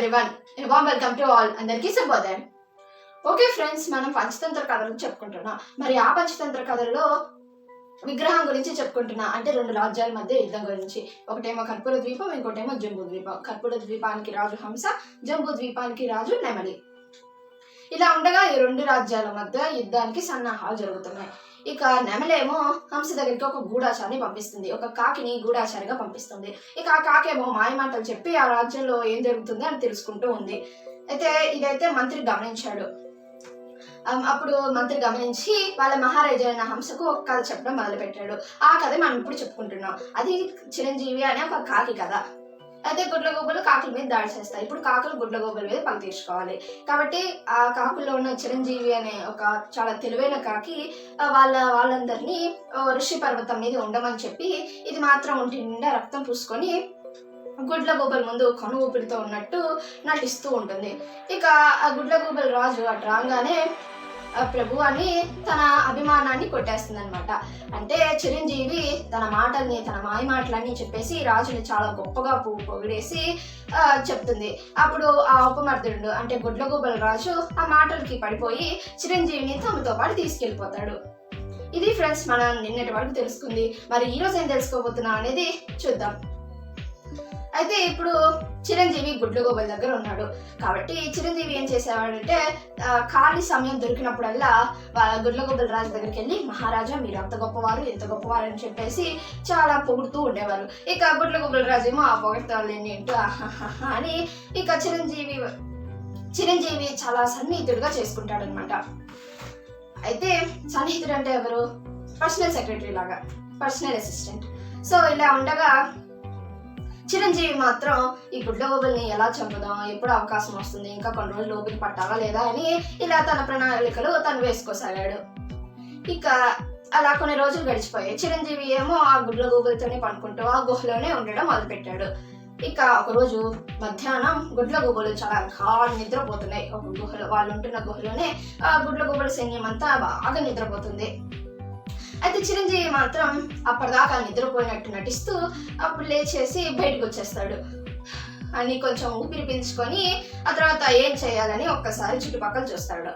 Everyone warm welcome to all అందరికీ శుభోదయం. Okay friends మనం పంచతంత్ర కథలు చెప్పుకుంటున్నాం. మరి ఆ పంచతంత్ర కథలలో విగ్రహం గురించి చెప్పుకుంటున్నా. అంటే రెండు రాజ్యాల మధ్య యుద్ధం గురించి. ఒకటేమో కర్పూర ద్వీపం ఇంకోటేమో జంబూ ద్వీపం. కర్పూర ద్వీపానికి రాజు హంస జంబూ ద్వీపానికి రాజు నెమలి. ఇలా ఉండగా ఈ రెండు రాజ్యాల మధ్య యుద్ధానికి సన్నాహాలు జరుగుతున్నాయి. ఇక నెమలేమో హంస దగ్గరికి ఒక గూఢాచారిని పంపిస్తుంది. ఒక కాకిని గూఢాచారిగా పంపిస్తుంది. ఇక ఆ కాకేమో మాయమాటలు చెప్పి ఆ రాజ్యంలో ఏం జరుగుతుంది అని తెలుసుకుంటూ ఉంది. అయితే ఇదైతే మంత్రి గమనించాడు. అప్పుడు మంత్రి గమనించి వాళ్ళ మహారాజు అయిన హంసకు ఒక కథ చెప్పడం మొదలుపెట్టాడు. ఆ కథ మనం ఇప్పుడు చెప్పుకుంటున్నాం. అది చిరంజీవి అనే ఒక కాకి కథ. అయితే గుడ్లగూబలు కాకుల మీద దాడి చేస్తాయి. ఇప్పుడు కాకులు గుడ్లగూబల మీద పని తీర్చుకోవాలి. కాబట్టి ఆ కాకుల్లో ఉన్న చిరంజీవి అనే ఒక చాలా తెలివైన కాకి వాళ్ళ వాళ్ళందరినీ ఋషి పర్వతం మీద ఉండమని చెప్పి ఇది మాత్రం ఒంటి నిండా రక్తం పూసుకొని గుడ్ల గోబల్ ముందు కను ఊపిరితో ఉన్నట్టు నటిస్తూ ఉంటుంది. ఇక ఆ గుడ్ల గోబల్ రాజు అటు రాగానే ప్రభు అని తన అభిమానాన్ని కొట్టేస్తుంది అనమాట అంటే చిరంజీవి తన మాటల్ని తన మాయ మాటలన్నీ చెప్పేసి రాజుని చాలా గొప్పగా పొగిడేసి చెప్తుంది. అప్పుడు ఆ ఉపమర్దుడు అంటే గుడ్లగూబల రాజు ఆ మాటలకి పడిపోయి చిరంజీవిని తమతో పాటు తీసుకెళ్ళిపోతాడు. ఇది ఫ్రెండ్స్ మనం నిన్నటి వరకు తెలుసుకుంది. మరి ఈరోజు ఏం తెలుసుకోబోతున్నాం అనేది చూద్దాం. అయితే ఇప్పుడు చిరంజీవి గుడ్లగోబల దగ్గర ఉన్నాడు. కాబట్టి చిరంజీవి ఏం చేసేవాడంటే ఖాళీ సమయం దొరికినప్పుడల్లా గుడ్ల గోబల్ రాజు దగ్గరికి వెళ్ళి మహారాజా మీరు అంత గొప్పవారు ఎంత గొప్పవారు అని చెప్పేసి చాలా పొగుడుతూ ఉండేవారు. ఇక గుడ్లగోబల రాజు ఏమో ఆ పొగడతాలు ఏంటో అని ఇక చిరంజీవి చిరంజీవి చాలా సన్నిహితుడిగా చేసుకుంటాడనమాట అయితే సన్నిహితుడు అంటే ఎవరు? పర్సనల్ సెక్రటరీ లాగా పర్సనల్ అసిస్టెంట్. సో ఇలా ఉండగా చిరంజీవి మాత్రం ఈ లోబుల్ని ఎలా చంపుదాం? ఎప్పుడు అవకాశం వస్తుంది? ఇంకా కొన్ని రోజులు ఓపిక పట్టాలా లేదా అని ఇలా తన ప్రణాళికలు తను వేసుకోసాగాడు. ఇక అలా కొన్ని రోజులు గడిచిపోయాయి. చిరంజీవి ఏమో ఆ గుడ్ల గూగులతోనే పనుకుంటూ ఆ గుహలోనే ఉండడం మొదలుపెట్టాడు. ఇక ఒకరోజు మధ్యాహ్నం గుడ్ల గుబలు చాలా హార్డ్ నిద్రపోతున్నాయి. ఒక గుహలో వాళ్ళు ఉంటున్న గుహలోనే ఆ గుడ్ల గుబల సైన్యం అంతా బాగా నిద్రపోతుంది. అయితే చిరంజీవి మాత్రం అప్పటిదాకా నిద్రపోయినట్టు నటిస్తూ అప్పుడు లేచేసి బయటకు వచ్చేస్తాడు. అని కొంచెం ఊపిరి పీల్చుకొని ఆ తర్వాత ఏం చేయాలని ఒక్కసారి చుట్టుపక్కల చూస్తాడు.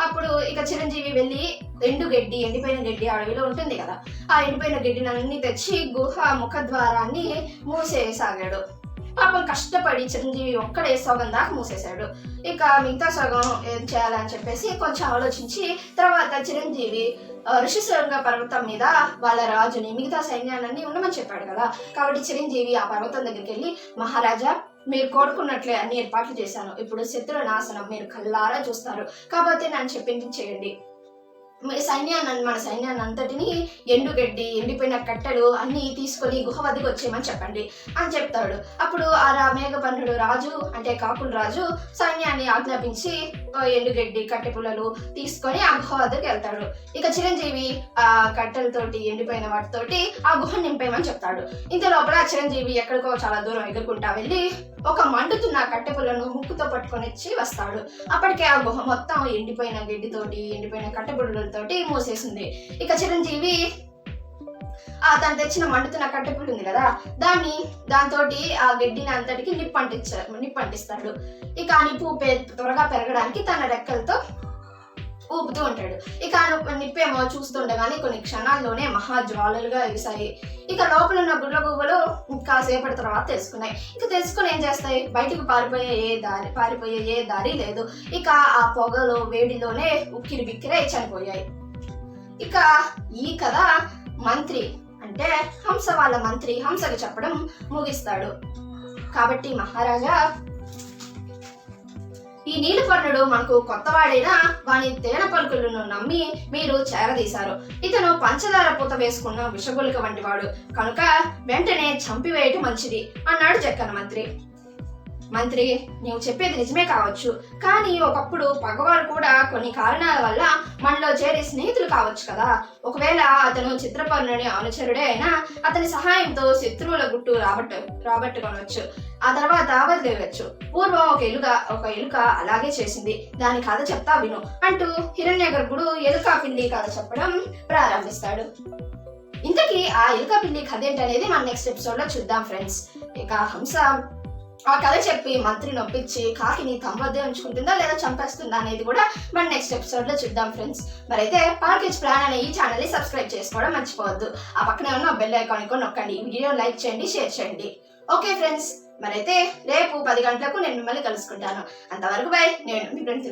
అప్పుడు ఇక చిరంజీవి వెళ్ళి ఎండు గడ్డి ఎండిపోయిన గడ్డి అడవిలో ఉంటుంది కదా ఆ ఎండిపోయిన గడ్డిని అన్ని తెచ్చి గుహ ముఖద్వారాన్ని మూసేసాగాడు పాపం కష్టపడి చిరంజీవి ఒక్కడే సగం దాకా మూసేశాడు. ఇక మిగతా సగం ఏం చేయాలని చెప్పేసి కొంచెం ఆలోచించి తర్వాత చిరంజీవి ఋషిశృంగ పర్వతం మీద వాళ్ళ రాజుని మిగతా సైన్యాన్ని ఉండమని చెప్పాడు కదా. కాబట్టి చిరంజీవి ఆ పర్వతం దగ్గరికి వెళ్ళి మహారాజా మీరు కోరుకున్నట్లే అన్ని ఏర్పాట్లు చేశాను. ఇప్పుడు శత్రు నాశనం మీరు కల్లారా చూస్తారు. కాబట్టి నన్ను చెప్పింది చేయండి. సైన్యాన్ని మన సైన్యాన్ని అంతటిని ఎండుగడ్డి ఎండిపోయిన కట్టెలు అన్నీ తీసుకొని గుహ వద్దకు వచ్చేయమని చెప్పండి అని చెప్తాడు. అప్పుడు ఆ రా- మేఘపర్ణుడు రాజు అంటే కాకుల రాజు సైన్యాన్ని ఆజ్ఞాపించి ఎండుగడ్డి కట్టె పుల్లలు తీసుకొని ఆ గుహ వద్దకు వెళ్తాడు. ఇక చిరంజీవి ఆ కట్టెలతోటి ఎండిపోయిన వాటితోటి ఆ గుహ నింపేయమని చెప్తాడు. ఇంత లోపల చిరంజీవి ఎక్కడికో చాలా దూరం ఎగురుకుంటా వెళ్ళి ఒక మండుతున్న కట్టెపులను ముక్కుతో పట్టుకొని వచ్చి వస్తాడు. అప్పటికే ఆ గుహ మొత్తం ఎండిపోయిన గడ్డితోటి ఎండిపోయిన కట్టెపుల్లతోటి మూసేసింది. ఇక చిరంజీవి ఆ తను తెచ్చిన మండుతున్న కట్టెపుల్లు ఉంది కదా దాన్ని దాంతో ఆ గడ్డిని అంతటికి నిప్పంటించ నిప్పంటిస్తాడు. ఇక ఆ నిప్పు త్వరగా పెరగడానికి తన రెక్కలతో ఊపుతూ ఉంటాడు. ఇక ఆ నిప్పేమో చూస్తుండగానే కొన్ని క్షణాల్లోనే మహా జ్వాలలుగా ఎగిసాయి ఇక లోపల ఉన్న గుడ్ల గువ్వలు కాసేపటి తర్వాత తెలుసుకున్నాయి. ఇక తెలుసుకుని ఏం చేస్తాయి? బయటకు పారిపోయే ఏ దారి పారిపోయే ఏ దారి లేదు. ఇక ఆ పొగలో వేడిలోనే ఉక్కిరి బిక్కిరే చనిపోయాయి. ఇక ఈ కథ మంత్రి అంటే హంస వాళ్ళ మంత్రి హంసకు చెప్పడం ముగిస్తాడు. కాబట్టి మహారాజా ఈ నీలపర్ణుడు మనకు కొత్తవాడైనా వాని తేన పలుకులను నమ్మి మీరు చేరదీశారు. ఇతను పంచదార పూత వేసుకున్న విషగులిక వంటివాడు. కనుక వెంటనే చంపివేయటం మంచిది అన్నాడు జక్కన మంత్రి. మంత్రి నీవు చెప్పేది నిజమే కావచ్చు. కానీ ఒకప్పుడు పగవారు కూడా కొన్ని కారణాల వల్ల మన కావచ్చు కదా. ఒకవేళ అతను చిత్రపర్ణుడి అనుచరుడే అయినా అతని సహాయంతో శత్రువుల గుట్టు రాబట్ట రాబట్టుకొనవచ్చు ఆ తర్వాత వదిలేయవచ్చు పూర్వం ఒక ఎలుక ఒక ఎలుక అలాగే చేసింది. దాని కథ చెప్తా విను. అంటూ హిరణ్య గర్భుడు ఎలుక పిండి కథ చెప్పడం ప్రారంభిస్తాడు. ఇంతకీ ఆ ఎలుక పిండి కథ ఏంటనేది మన నెక్స్ట్ ఎపిసోడ్లో చూద్దాం ఫ్రెండ్స్ ఇక హంస ఆ కథ చెప్పి మంత్రిని ఒప్పించి కాకిని తమ వద్దే ఉంచుకుంటుందా లేదా చంపేస్తుందా అనేది కూడా మన నెక్స్ట్ ఎపిసోడ్లో చూద్దాం ఫ్రెండ్స్ మరైతే పార్కేజ్ ప్లాన్ అనే ఈ ఛానల్ని సబ్స్క్రైబ్ చేసుకోవడం మర్చిపోవద్దు. ఆ పక్కనే ఉన్న బెల్ ఐకాన్ కూడా నొక్కండి ఈ వీడియో లైక్ చేయండి షేర్ చేయండి. ఓకే ఫ్రెండ్స్ మరైతే రేపు పది గంటలకు నేను మిమ్మల్ని కలుసుకుంటాను. అంతవరకు బై నేను మీ ఫ్రెండ్స్